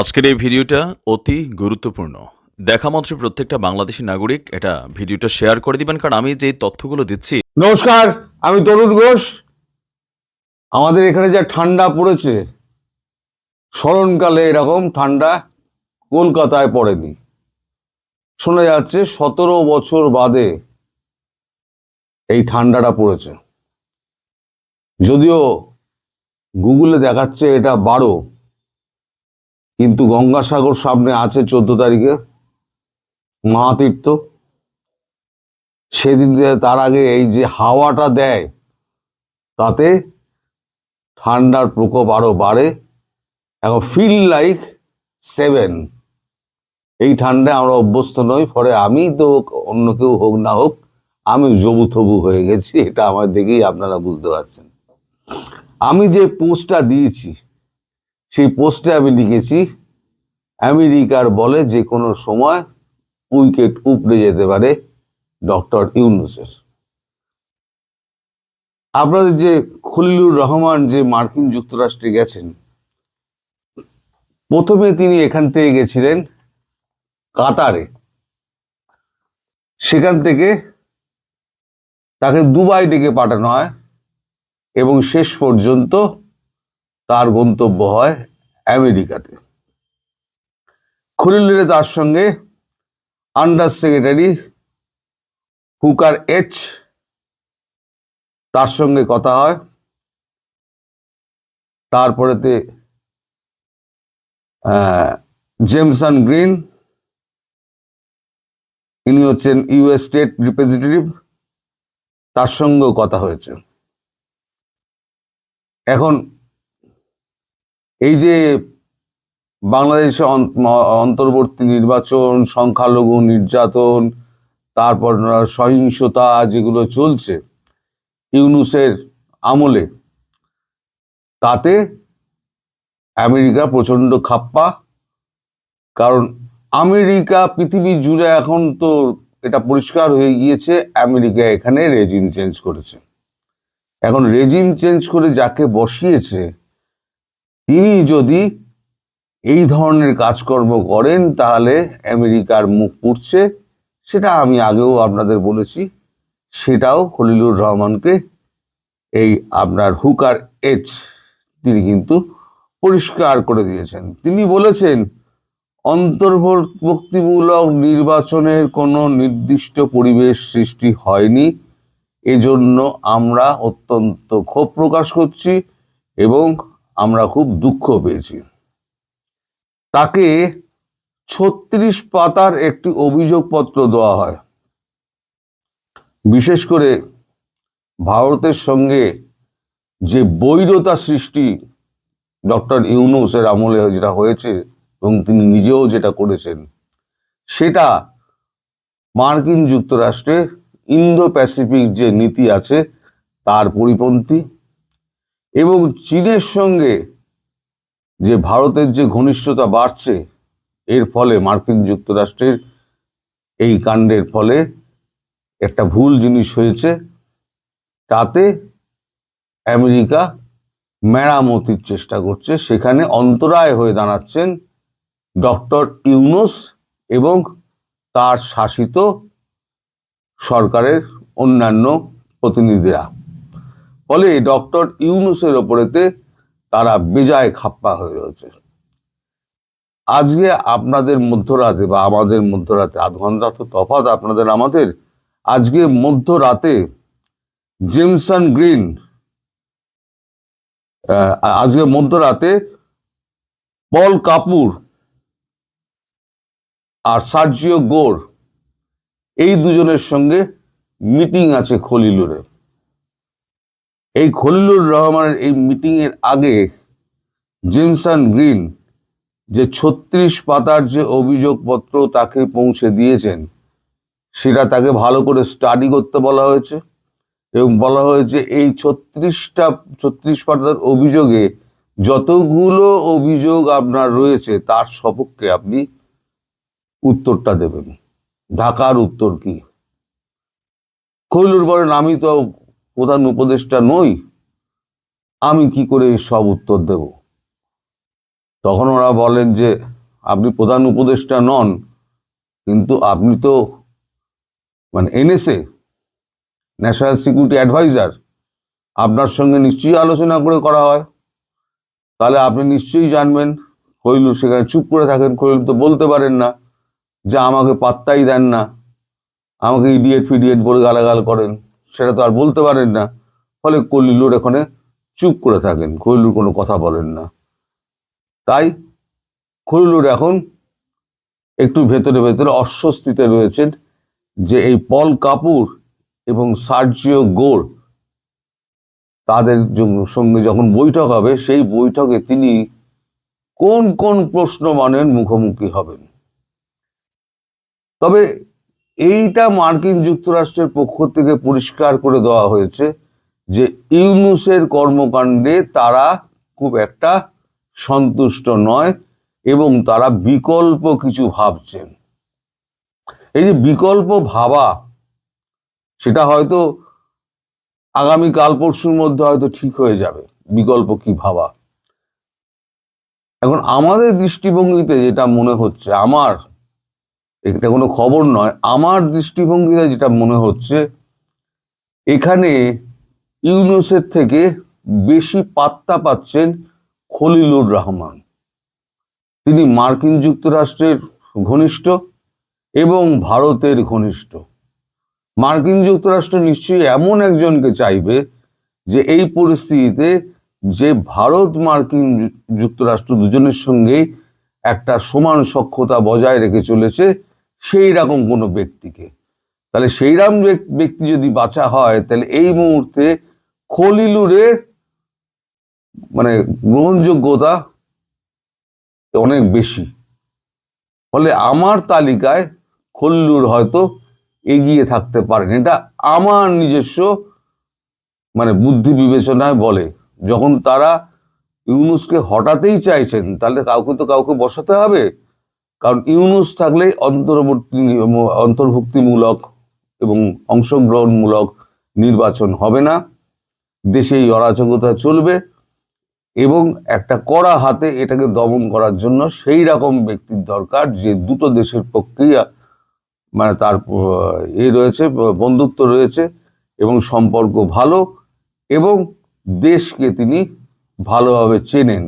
আজকের এই ভিডিওটা অতি গুরুত্বপূর্ণ। দেখা মাত্র প্রত্যেকটা বাংলাদেশি নাগরিক এটা ভিডিওটা শেয়ার করে দিবেন, কারণ আমি যে তথ্যগুলো দিচ্ছি নমস্কার, আমি তরুণ ঘোষ। আমাদের এখানে যা ঠান্ডা পড়েছে, স্মরণকালে এরকম ঠান্ডা কলকাতায় পড়েনি। শোনা যাচ্ছে সতেরো বছর বাদে এই ঠান্ডাটা পড়েছে। যদিও গুগলে দেখাচ্ছে এটা বারো কিন্তু গঙ্গাসাগর সামনে আছে চোদ্দ তারিখে মহাতীর্থ সেদিন তার আগে এই যে হাওয়াটা দেয়, তাতে ঠান্ডার প্রকোপ আরও বাড়ে। এখন ফিল লাইক সেভেন এই ঠান্ডায় আমরা অভ্যস্ত নই ফলে আমি তো অন্য কেউ হোক না হোক, আমি জবু থবু হয়ে গেছি, এটা আমার দেখেই আপনারা বুঝতে পারছেন। আমি যে পোস্টটা দিয়েছি, সেই পোস্টে আমি লিখেছি আমেরিকার বলে যে কোনো সময় উইকেট উপড়ে যেতে পারে ডক্টর ইউনুসের। আপনাদের যে খলিলুর রহমান, যে মার্কিন যুক্তরাষ্ট্রে গেছেন, প্রথমে তিনি এখান থেকে গেছিলেন কাতারে। সেখান থেকে তাকে দুবাই ডেকে পাঠানো হয় এবং শেষ পর্যন্ত তার গন্তব্য হয় আমেরিকাতে। খলিলুরে তার সঙ্গে আন্ডার সেক্রেটারি হুকার এইচ তার সঙ্গে কথা হয়। তারপরেতে জেমসন গ্রিন ইনি হচ্ছেন ইউএস স্টেট রিপ্রেজেন্টেটিভ তার সঙ্গেও কথা হয়েছে। এখন, এই যে বাংলাদেশে অন্তর্বর্তী নির্বাচন, সংখ্যালঘু নির্যাতন, তারপর সহিংসতা যেগুলো চলছে ইউনুসের আমলে, তাতে আমেরিকা প্রচণ্ড খাপ্পা। কারণ আমেরিকা পৃথিবী জুড়ে এখন তো এটা পরিষ্কার হয়ে গিয়েছে, আমেরিকা এখানে রেজিম চেঞ্জ করেছে। এখন রেজিম চেঞ্জ করে যাকে বসিয়েছে, তিনি যদি এই ধরনের কাজকর্ম করেন, তাহলে আমেরিকার মুখ পুড়ছে। সেটা আমি আগেও আপনাদের বলেছি। সেটাও খলিলুর রহমানকে এই আপনার হুকার এইচ তিনি কিন্তু পরিষ্কার করে দিয়েছেন। তিনি বলেছেন, অন্তর্ভুক্তিমূলক নির্বাচনের কোনো নির্দিষ্ট পরিবেশ সৃষ্টি হয়নি। এজন্য আমরা অত্যন্ত ক্ষোভ প্রকাশ করছি এবং আমরা খুব দুঃখ পেয়েছি। তাকে ছত্রিশ পাতার একটি অভিযোগপত্র দেওয়া হয়। বিশেষ করে ভারতের সঙ্গে যে বৈরতা সৃষ্টি ডক্টর ইউনুসের আমলে যেটা হয়েছে এবং তিনি নিজেও যেটা করেছেন, সেটা মার্কিন যুক্তরাষ্ট্রে ইন্দো প্যাসিফিক যে নীতি আছে তার পরিপন্থী এবং চীনের সঙ্গে যে ভারতের যে ঘনিষ্ঠতা বাড়ছে, এর ফলে মার্কিন যুক্তরাষ্ট্রের এই কাণ্ডের ফলে একটা ভুল জিনিস হয়েছে। তাতে আমেরিকা মেরামতির চেষ্টা করছে। সেখানে অন্তরায় হয়ে দাঁড়াচ্ছেন ডক্টর ইউনুস এবং তার শাসিত সরকারের অন্যান্য প্রতিনিধিরা। ফলে ডক্টর ইউনুসের ওপরেতে তারা বেজায় খাপ্পা হয়ে রয়েছে। আজকে আপনাদের মধ্যরাতে বা আমাদের মধ্যরাতে, আধ ঘণ্টা তো তফাত আপনাদের আমাদের, আজকে মধ্যরাতে জেমসন গ্রিন আজকে মধ্যরাতে পল কাপুর আর সার্জিও গোর, এই দুজনের সঙ্গে মিটিং আছে খলিলুরে। এই খলিলুর রহমানের এই মিটিং এর আগে জেমসন গ্রিন যে ছত্রিশ পাতার যে অভিযোগপত্র তাকে পৌঁছে দিয়েছেন, সেটা তাকে ভালো করে স্টাডি করতে বলা হয়েছে এবং বলা হয়েছে এই ছত্রিশটা, ছত্রিশ পাতার অভিযোগে যতগুলো অভিযোগ আপনার রয়েছে, তার সপক্ষে আপনি উত্তরটা দেবেন। ঢাকার উত্তর কি? খৈলুর বলেন আমি তো প্রধান উপদেষ্টা নই, আমি কি করে সব উত্তর দেব? তখন ওরা বলেন যে, আপনি প্রধান উপদেষ্টা নন, কিন্তু আপনি তো মানে এনএসএ, ন্যাশনাল সিকিউরিটি অ্যাডভাইজার, আপনার সঙ্গে নিশ্চয়ই আলোচনা করে করা হয়। তাহলে আপনি নিশ্চয়ই জানবেন কইলু সেখানে চুপ করে থাকেন কইলু তো বলতে পারেন না যে আমাকে পাত্তাই দেন না, আমাকে ইডিয়েট ফিডিয়েট বলে গালাগাল করেন। সেটা তো আর বলতে পারেন না। ফলে কলিলুর এখানে চুপ করে থাকেন কলিলুর কোনো কথা বলেন না। তাই খলিলুর এখন একটু ভেতরে ভেতরে অস্বস্তিতে রয়েছেন যে এই পল কাপুর এবং সার্জিও গোর তাদের সঙ্গে যখন বৈঠক হবে, সেই বৈঠকে তিনি কোন কোন প্রশ্ন মানের মুখোমুখি হবেন? তবে এইটা মার্কিন যুক্তরাষ্ট্রের পক্ষ থেকে পরিষ্কার করে দেওয়া হয়েছে যে ইউনুসের কর্মকাণ্ডে তারা খুব একটা সন্তুষ্ট নয় এবং তারা বিকল্প কিছু ভাবছেন। এই যে বিকল্প ভাবা, সেটা হয়তো আগামী কাল পরশুর মধ্যে হয়তো ঠিক হয়ে যাবে, বিকল্প কি ভাবা। এখন আমাদের দৃষ্টিভঙ্গিতে যেটা মনে হচ্ছে, আমার এটা কোনো খবর নয়। আমার দৃষ্টিভঙ্গিতে যেটা মনে হচ্ছে, এখানে ইউনুসের থেকে বেশি পাত্তা পাচ্ছেন খলিলুর রহমান। তিনি মার্কিন যুক্তরাষ্ট্রের ঘনিষ্ঠ এবং ভারতের ঘনিষ্ঠ। মার্কিন যুক্তরাষ্ট্র নিশ্চয়ই এমন একজনকে চাইবে যে এই পরিস্থিতিতে যে ভারত মার্কিন যুক্তরাষ্ট্র দুজনের সঙ্গেই একটা সমান সক্ষতা বজায় রেখে চলেছে সেই রকম কোনো ব্যক্তিকে। তাহলে সেই রকম ব্যক্তি যদি বাঁচা হয়, তাহলে এই মুহূর্তে খলিলুরের মানে গ্রহণযোগ্যতা অনেক বেশি। ফলে আমার তালিকায় খল্লুর হয়তো এগিয়ে থাকতে পারেন। এটা আমার নিজস্ব মানে বুদ্ধি বিবেচনায় বলে। যখন তারা ইউনুসকে হটাতেই চাইছেন, তাহলে কাউকে তো কাউকে বসাতে হবে। কারণ ইউনুস থাকলে অন্তর্বর্তী অন্তর্ভুক্তিমূলক এবং অংশগ্রহণমূলক নির্বাচন হবে না। দেশে এই অরাজকতা চলবে এবং একটা কড়া হাতে এটাকে দমন করার জন্য সেই রকম ব্যক্তির দরকার যে দুটো দেশের পক্ষেই মানে তার এ রয়েছে, বন্ধুত্ব রয়েছে এবং সম্পর্ক ভালো এবং দেশকে তিনি ভালোভাবে চেনেন।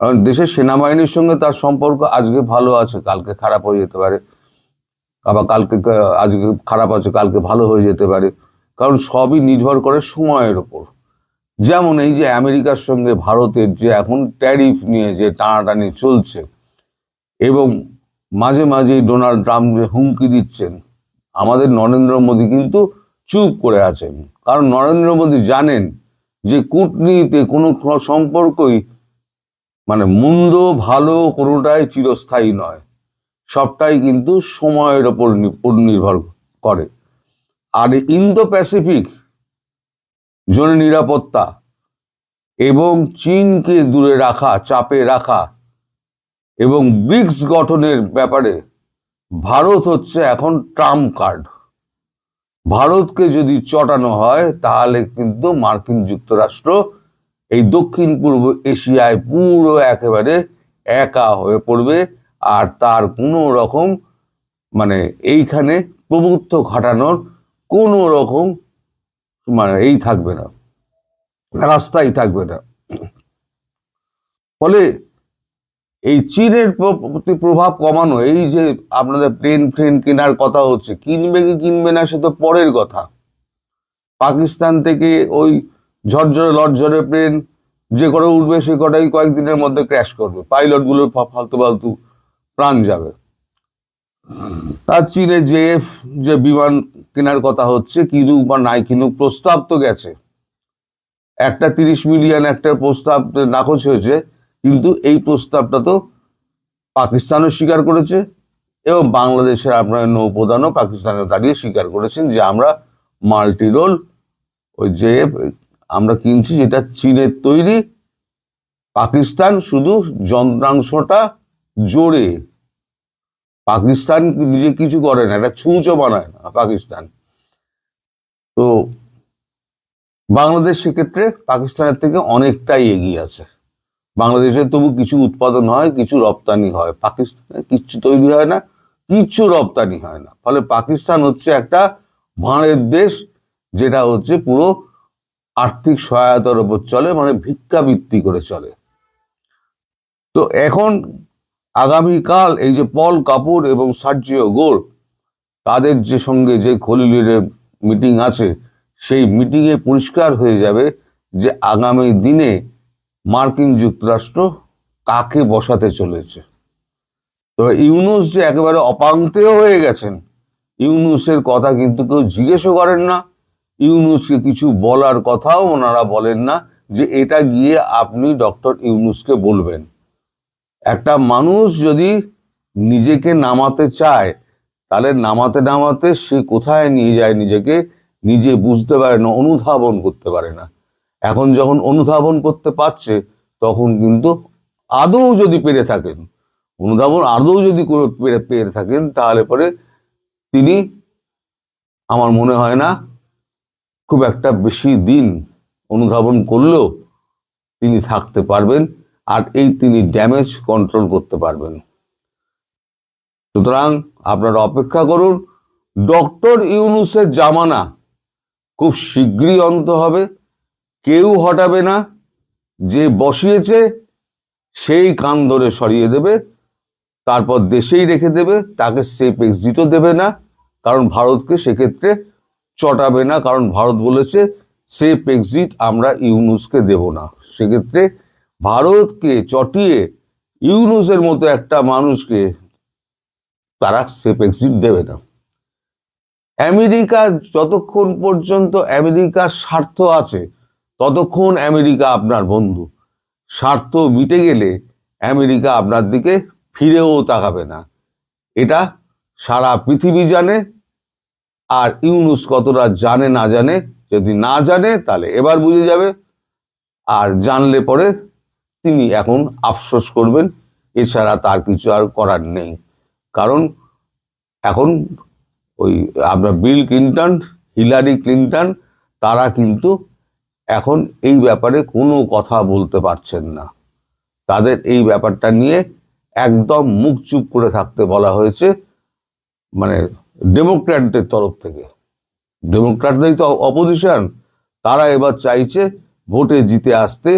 কারণ দেশের সেনাবাহিনীর সঙ্গে তার সম্পর্ক আজকে ভালো আছে, কালকে খারাপ হয়ে যেতে পারে। আবার কালকে, আজকে খারাপ আছে, কালকে ভালো হয়ে যেতে পারে। কারণ সবই নির্ভর করে সময়ের ওপর যেমন এই যে আমেরিকার সঙ্গে ভারতের যে এখন ট্যারিফ নিয়ে যে টানাটানি চলছে, এবং মাঝে মাঝেই ডোনাল্ড ট্রাম্প যে হুমকি দিচ্ছেন, আমাদের নরেন্দ্র মোদী কিন্তু চুপ করে আছেন। কারণ নরেন্দ্র মোদী জানেন যে কূটনীতিতে কোনো সম্পর্কই মানে মন্দ ভালো কোনোটাই চিরস্থায়ী নয়। সবটাই কিন্তু সময়ের ওপর নির্ভর করে। আর ইন্দো প্যাসিফিক জোনে নিরাপত্তা এবং চীনকে দূরে রাখা, চাপে রাখা এবং ব্রিক্স গঠনের ব্যাপারে ভারত হচ্ছে এখন ট্রাম্প কার্ড। ভারতকে যদি চটানো হয়, তাহলে কিন্তু মার্কিন যুক্তরাষ্ট্র এই দক্ষিণ পূর্ব এশিয়ায় পুরো একেবারে একা হয়ে পড়বে। আর তার কোনো রকম মানে এইখানে প্রভুত্ব ঘটানোর কোনো রকম মানে এই থাকবে না। রাস্তাই থাকবে না। ফলে এই চীনের প্রতি প্রভাব কমানো, এই যে আপনাদের প্লেন ফ্লেন কেনার কথা হচ্ছে, কিনবে কি কিনবে না সে তো পরের কথা। পাকিস্তান থেকে ওই ঝরঝরে লটঝরে প্লেন যে করে উঠবে সে কটাই কয়েকদিনের মধ্যে ক্র্যাশ করবে। পাইলটগুলোর ফালতু ফালতু প্রাণ যাবে। তার চীনে যে যে বিমান কেনার কথা হচ্ছে কিনুক বা নাই কিনুক প্রস্তাব তো গেছে। একটা তিরিশ মিলিয়ন একটা প্রস্তাব নাকচ হয়েছে, কিন্তু এই প্রস্তাবটা তো পাকিস্তানও স্বীকার করেছে, এবং বাংলাদেশের আপনার নৌপ্রধানও পাকিস্তানে দাঁড়িয়ে স্বীকার করেছেন যে আমরা মাল্টি রোল ওই যে আমরা কিনছি যেটা চীনের তৈরি। পাকিস্তান শুধু যন্ত্রাংশটা জোরে। পাকিস্তান নিজে কিছু করে না এটা ছুঁচো বানায় না পাকিস্তান। তো বাংলাদেশ সেক্ষেত্রে পাকিস্তানের থেকে অনেকটাই এগিয়ে আছে। বাংলাদেশে তবু কিছু উৎপাদন হয়, কিছু রপ্তানি হয়। পাকিস্তানে কিচ্ছু তৈরি হয় না, কিচ্ছু রপ্তানি হয় না। ফলে পাকিস্তান হচ্ছে একটা ভাঁড়ের দেশ, যেটা হচ্ছে পুরো আর্থিক সহায়তার উপর চলে মানে ভিক্ষাবৃত্তি করে চলে। তো এখন আগামীকাল এই যে পল কাপুর এবং সার্জিও গোর তাদের যে সঙ্গে যে খলিলের মিটিং আছে, সেই মিটিংয়ে পরিষ্কার হয়ে যাবে যে আগামী দিনে মার্কিন যুক্তরাষ্ট্র কাকে বসাতে চলেছে। তবে ইউনুস যে একেবারে অপাঙ্ক্তেয় হয়ে গেছেন, ইউনুসের কথা কিন্তু কেউ জিজ্ঞেসও করেন না। ইউনুসকে কিছু বলার কথাও ওনারা বলেন না যে এটা গিয়ে আপনি ডক্টর ইউনুসকে বলবেন। একটা মানুষ যদি নিজেকে নামাতে চায়, তাহলে নামাতে নামাতে সে কোথায় নিয়ে যায় নিজেকে? নিজে বুঝতে পারে না, অনুধাবন করতে পারে না। এখন যখন অনুধাবন করতে পারছে, তখন কিন্তু আদৌ যদি পেরে থাকেন, অনুধাবন আদৌ যদি পেরে পেরে থাকেন, তাহলে পরে তিনি, আমার মনে হয় না খুব একটা বেশি দিন অনুধাবন করলেও তিনি থাকতে পারবেন আর এই তিনি ড্যামেজ কন্ট্রোল করতে পারবেন। সুতরাং আপনারা অপেক্ষা করুন, ডক্টর ইউনুসের জামানা খুব শীঘ্রই অন্ত হবে, কেউ হটাবে না, যে বসিয়েছে সেই কান ধরে সরিয়ে দেবে, তারপর দেশেই রেখে দেবে, তাকে সেফ এক্সিটও দেবে না, কারণ ভারতকে সেক্ষেত্রে চটাবে না, কারণ ভারত বলেছে, সেফ এক্সিট আমরা ইউনুসকে দেব না। সেক্ষেত্রে ভারতকে চটিয়ে ইউনুসের মতো একটা মানুষকে তারা সেফ এক্সিট দেবে না। আমেরিকা যতক্ষণ পর্যন্ত আমেরিকার স্বার্থ আছে, ততক্ষণ আমেরিকা আপনার বন্ধু। স্বার্থ মিটে গেলে আমেরিকা আপনার দিকে ফিরেও তাকাবে না। এটা সারা পৃথিবী জানে আর ইউনুস কতটা জানে না জানে, যদি না জানে, তাহলে এবার বুঝে যাবে। আর জানলে পরে তিনি এখন আফসোস করবেন, এছাড়া তার কিছু আর করার নেই। কারণ এখন ওই আমরা বিল ক্লিন্টন, হিলারি ক্লিন্টন, তারা কিন্তু এখন এই ব্যাপারে কোনো কথা বলতে পারছেন না। তাদের এই ব্যাপারটা নিয়ে একদম মুখ চুপ করে থাকতে বলা হয়েছে। মানে ডেমোক্র্যাটদের তরফ থেকে। ডেমোক্র্যাটরাই তো অপোজিশন। তারা এবার চাইছে ভোটে জিতে আসতে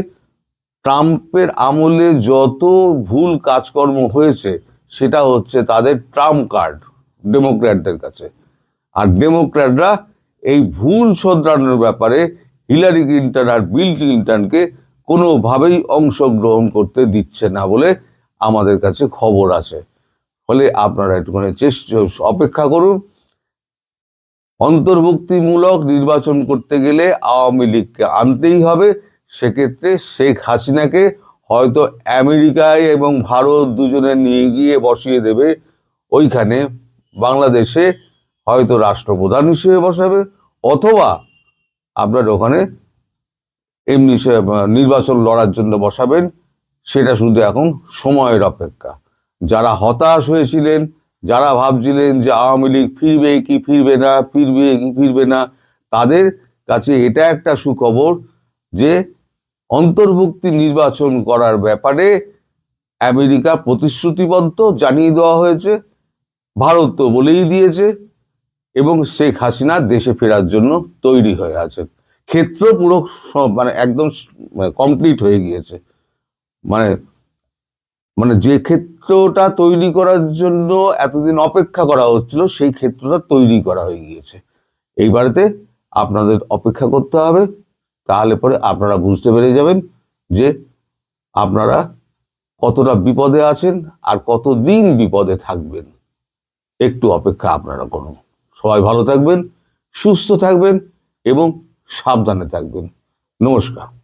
ট্রাম্পের আমলে যত ভুল কাজকর্ম হয়েছে, সেটা হচ্ছে তাদের ট্রাম্প কার্ড ডেমোক্র্যাটদের কাছে। আর ডেমোক্র্যাটরা এই ভুল শোধরানোর ব্যাপারে হিলারি ক্লিন্টন আর বিল ক্লিন্টনকে কোনোভাবেই অংশগ্রহণ করতে দিচ্ছে না বলে আমাদের কাছে খবর আছে। ফলে আপনারা একটুখানি চেষ্টা, অপেক্ষা করুন। অন্তর্ভুক্তিমূলক নির্বাচন করতে গেলে আওয়ামী লীগকে আনতেই হবে। সেক্ষেত্রে শেখ হাসিনাকে হয়তো আমেরিকায় এবং ভারত দুজনে নিয়ে গিয়ে বসিয়ে দেবে। ওইখানে বাংলাদেশে হয়তো রাষ্ট্রপ্রধান হিসেবে বসাবে। অথবা আপনার ওখানে এমনি নির্বাচন লড়ার জন্য বসাবেন। সেটা শুধু এখন সময়ের অপেক্ষা। যারা হতাশ হয়েছিলেন, যারা ভাবছিলেন যে আওয়ামী লীগ ফিরবে কি ফিরবে না, ফিরবে কি ফিরবে না, তাদের কাছে এটা একটা সুখবর যে অন্তর্ভুক্তি নির্বাচন করার ব্যাপারে আমেরিকা প্রতিশ্রুতিবদ্ধ জানিয়ে দেওয়া হয়েছে, ভারত তো বলেই দিয়েছে, এবং শেখ হাসিনা দেশে ফেরার জন্য তৈরি হয়ে আছেন ক্ষেত্র পুরো মানে একদম কমপ্লিট হয়ে গিয়েছে। মানে মানে যে ক্ষেত্রটা তৈরি করার জন্য এতদিন অপেক্ষা করা হচ্ছিল, সেই ক্ষেত্রটা তৈরি করা হয়ে গিয়েছে। এইবারেতে আপনাদের অপেক্ষা করতে হবে, তাহলে পরে আপনারা বুঝতে পেরে যাবেন যে আপনারা কতটা বিপদে আছেন আর কতদিন বিপদে থাকবেন। একটু অপেক্ষা আপনারা করুন। সবাই ভালো থাকবেন, সুস্থ থাকবেন এবং সাবধানে থাকবেন। নমস্কার।